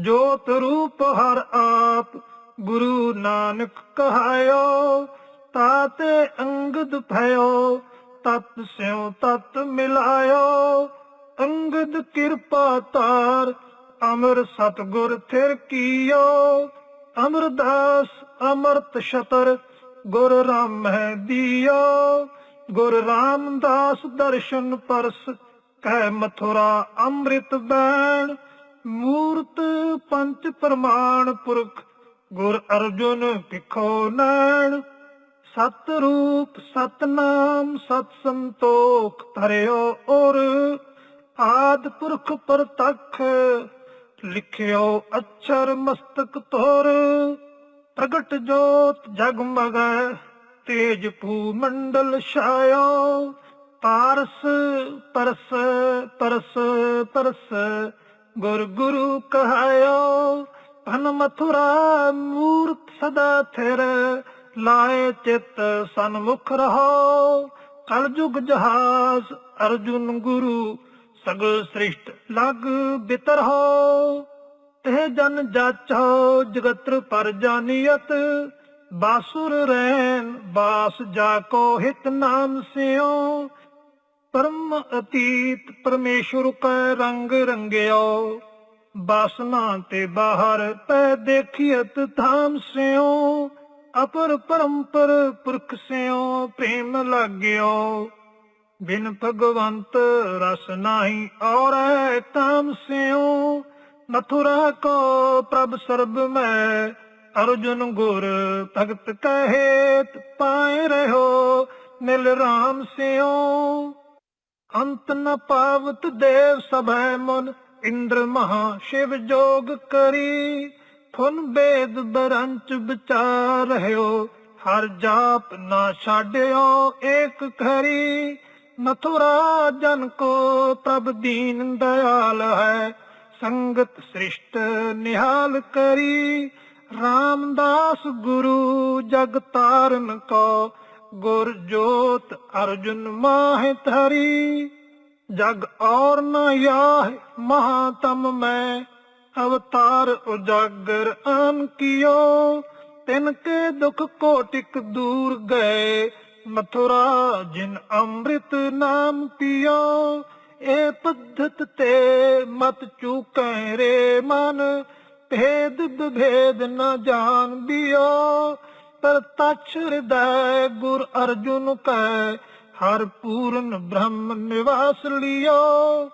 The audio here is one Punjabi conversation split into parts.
ਜੋਤ ਰੂਪ ਹਰ ਆਪ, ਗੁਰੂ ਨਾਨਕ ਕਹਾਇਓ, ਤਾਤੇ ਅੰਗਦ ਭਇਓ, ਤਤ ਸਿਉ ਤਤ ਮਿਲਾਇਓ। ਅੰਗਦ ਕਿਰਪਾ ਤਾਰ ਅਮਰ ਸਤਗੁਰ ਥਿਰ ਕੀਓ। ਅਮਰਦਾਸ ਅਮਰਤ ਸ਼ਤਰ ਗੁਰ ਰਾਮ ਹੈ ਦਿਓ। ਗੁਰ ਰਾਮਦਾਸ ਦਰਸ਼ਨ ਪਰਸ, ਕਹਿ ਮਥੁਰਾ ਅੰਮ੍ਰਿਤ ਬੈਣ। ਮੂਰਤ ਪੰਚ ਪ੍ਰਮਾਣ ਪੁਰਖ, ਗੁਰ ਅਰਜੁਨ ਭਿਖੋ ਨੈਣ। ਸਤ ਰੂਪ ਸਤ ਨਾਮ ਸਤ ਸੰਤੋਖ ਧਰਿਓ ਔਰ ਆਦ ਪੁਰਖ ਪ੍ਰਤੱਖ ਲਿਖਿਓ ਅਛਰ ਮਸਤਕ ਤੋਰ ਪ੍ਰਗਟ ਜੋਤ ਜਗਮਗੈ, ਤੇਜ ਭੂ ਮੰਡਲ ਛਾਇਓ। ਪਾਰਸ ਪਰਸ ਪਰਸ ਪਰਸ ਗੁਰ ਗੁਰੂ ਕਹਾਇਓ, ਧਨ ਮਥੁਰਾ ਮੂਰਤ ਸਦਾ ਥਿਰ, ਲਾਏ ਚਿਤ ਸਨਮੁਖ ਰਹੋ। ਕਲ ਯੁਗ ਅਰਜੁਨ ਗੁਰੂ ਸਗਲ ਸ੍ਰਿਸ਼ਟ ਲਗ ਬਿਤਰ ਹੋ। ਇਹ ਜਨ ਜਾਚੋ ਜਗਤਰ ਪਰ ਜਾਨੀਅਤ, ਬਾਸੁਰ ਰਹਿਨ ਬਾਸ ਜਾ ਕੋ ਹਿਤ ਨਾਮ ਸਿਓ। ਪਰਮ ਅਤੀਤ ਪਰਮੇਸ਼ਵਰ ਕੈ ਰੰਗ ਰੰਗਿਓ, ਬਾਸਨਾ ਤੇ ਬਾਹਰ ਪੈ ਦੇਖੀਅਤ ਥਾਮ ਸਿਓ, ਅਪਰ ਪਰੰਪਰ ਪੁਰਖ ਸਿਓ ਪ੍ਰੇਮ ਲਾਗਿਓ। ਬਿਨ ਭਗਵੰਤ ਰਸ ਨਾਹੀ ਔਰ ਤਾਮ ਸਿਓ, ਮਥੁਰਾ ਕੋ ਪ੍ਰਭ ਸਰਬ ਮੈਂ, ਅਰਜੁਨ ਗੁਰ ਭਗਤ ਕਹੇਤ ਪਾਏ ਰਹੋ ਮਿਲ ਰਾਮ ਸਿਓ। ਅੰਤ ਨ ਪਾਵਤ ਦੇਵ ਸਭੈ ਮਨ, ਇੰਦਰ ਮਹਾ ਸ਼ਿਵ ਜੋਗ ਕਰੀ। ਫੁਨ ਬੇਦ ਬਰੰਚ ਵਿਚਾਰ ਰਹਿਓ, ਹਰ ਜਾਪ ਨਾ ਛਾੜਿਓ ਏਕ ਖਰੀ ਮਥੁਰਾ ਜਨ ਕੋ ਪ੍ਰਭ ਦੀਨ ਦਇਆਲ ਹੈ, ਸੰਗਤ ਸ੍ਰਿਸ਼ਟ ਨਿਹਾਲ ਕਰੀ। ਰਾਮਦਾਸ ਗੁਰੂ ਜਗ ਤਾਰਨ ਕੋ ਗੁਰ ਜੋਤ ਅਰਜੁਨ ਮਾਹਿ ਧਰੀ, ਜਗ ਔਰ ਨ ਯਾਹ ਮਹਾ ਮੈਂ। ਅਵਤਾਰ ਉਜਾਗਰ ਆਨ ਕੀਓ, ਤਿਨ ਕੇ ਦੁਖ ਕੋਟਿਕ ਦੂਰ ਗਏ। ਮਥੁਰਾ ਜਿਨ ਅੰਮ੍ਰਿਤ ਨਾਮ ਪੀਓ, ਏ ਪੱਧਤ ਤੇ ਮਤ ਚੁਕੈ ਰੇ ਮਨ। ਭੇਦ ਵਿਭੇਦ ਨ ਜਾਣ ਬਿਓ ਪਰ ਤਛ ਹਿਰਦੈ ਗੁਰ ਅਰਜੁਨ ਕੈ, ਹਰ ਪੂਰਨ ਬ੍ਰਹਮ ਨਿਵਾਸ ਲਿਓ।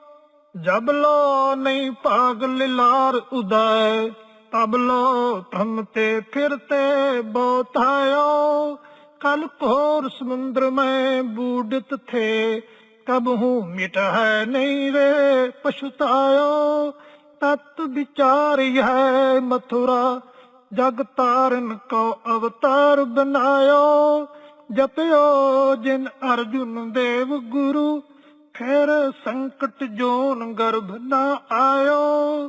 ਜਬ ਲੋ ਨਹੀਂ ਭਾਗ ਲਿਲਾਰ ਉਦੈ, ਤਬ ਲੋ ਧਮ ਤੇ ਫਿਰਤੇ ਬੋਤਾਇਓ ਕਲ ਕੋਰ ਸਮੁੰਦਰ ਮੈਂ ਬੂਡਤ ਥੇ ਕਬ ਹੂੰ ਮਿਟ ਹੈ ਨਹੀਂ ਰੇ ਪਛਤਾਇਓ। ਤਤ ਵਿਚਾਰੀ ਹੈ ਮਥੁਰਾ ਜਗ ਤਾਰਨ ਕੋ ਅਵਤਾਰ ਬਨਾਇਓ ਜਪਿਓ ਜਿਨ ਅਰਜੁਨ ਦੇਵ ਗੁਰੂ, ਫਿਰ ਸੰਕਟ ਜੋਨ ਗਰਭ ਨਾ ਆਇਓ।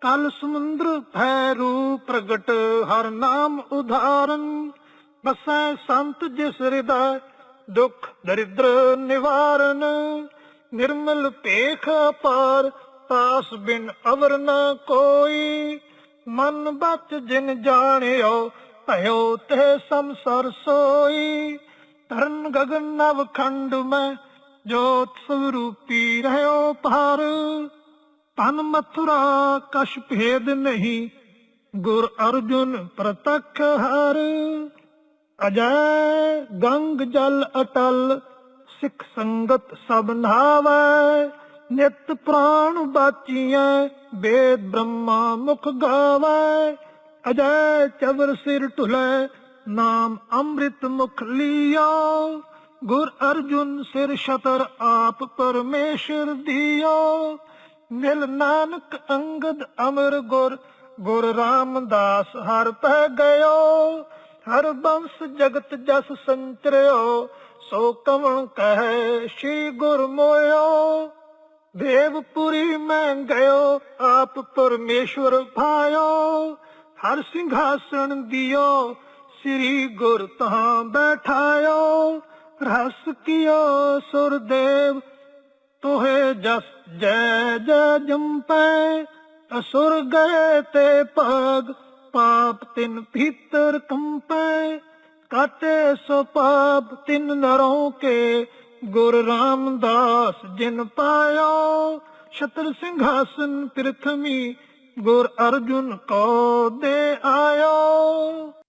ਕਲ ਸਮੁੰਦਰ ਭੈਰੂ ਪ੍ਰਗਟ, ਹਰ ਨਾਮ ਉਧਾਰਨ, ਬਸੈ ਸੰਤ ਜਿਸ ਹਿਰਦੈ ਦੁਖ ਦਰਿਦ੍ਰ ਨਿਵਾਰਨ। ਨਿਰਮਲ ਪੇਖ ਪਾਰ ਪਾਸ ਬਿਨ ਅਵਰ ਨ ਕੋਈ। ਮਨ ਬਚ ਜਿਨ ਜਾਣਿਓ, ਭਇਓ ਤੇ ਸੰਸਰ ਸੋਈ। ਤਰਨ ਗਗਨ ਨਵ ਖੰਡ ਮੈਂ, ਜੋਤ ਸਰੂਪੀ ਰਹਿਓ ਪਰ ਤਨ ਮਥੁਰਾ ਕਛ ਭੇਦ ਨਹੀਂ, ਗੁਰ ਅਰਜੁਨ ਪ੍ਰਤੱਖ ਹਰ। ਅਜੈ ਗੰਗ ਜਲ ਅਟਲ, ਸਿੱਖ ਸੰਗਤ ਸਭ ਨਾਵੈ। ਨਿਤ ਪ੍ਰਾਣ ਬਾਚੀਐ, ਵੇਦ ਬ੍ਰਹਮਾ ਮੁਖ ਗਾਵੈ। ਅਜੈ ਚਵਰ ਸਿਰ ਢੁਲੈ, ਨਾਮ ਅੰਮ੍ਰਿਤ ਮੁਖ ਲਿਆ। ਗੁਰ ਅਰਜੁਨ ਸਿਰ ਸ਼ਤਰ ਆਪ ਪਰਮੇਸ਼ਰ ਦਿਓ ਮਿਲ ਨਾਨਕ ਅੰਗਦ ਅਮਰ ਗੁਰ ਗੁਰ ਰਾਮਦਾਸ ਹਰ ਪੈ ਗਇਓ ਹਰ ਬੰਸ ਜਗਤ ਜਸ ਸੰਚਰਿਓ, ਸੋ ਕਵਣ ਕਹੈ, ਸ਼੍ਰੀ ਗੁਰ ਮੋਇਓ। ਦੇਵਪੁਰੀ ਮੈਂ ਗਇਓ, ਆਪ ਪਰਮੇਸ਼ਵਰ ਭਾਇਓ। ਹਰ ਸਿੰਘਾਸਣ ਦਿਓ, ਸ੍ਰੀ ਗੁਰ ਤਹਾਂ ਬੈਠਾਇਓ। ਰਸ ਕੀਓ ਸੁਰਦੇਵ, ਤੋਹੇ ਜਸ ਜੈ ਜੈ ਜੰਪੈ। ਅਸੁਰ ਗਏ ਤੇ ਭਾਗ, ਪਾਪ ਤਿਨ ਭੀਤਰ ਕੰਪੈ। ਕਾਟੇ ਸੋ ਪਾਪ ਤਿਨ ਨਰੋਂ ਕੇ ਗੁਰ ਰਾਮਦਾਸ ਜਿਨ ਪਾਇਓ ਛਤਰ ਸਿੰਘਾਸਨ ਪ੍ਰਿਥਵੀ ਗੁਰ ਅਰਜੁਨ ਕੋ ਦੇ ਆਇਓ।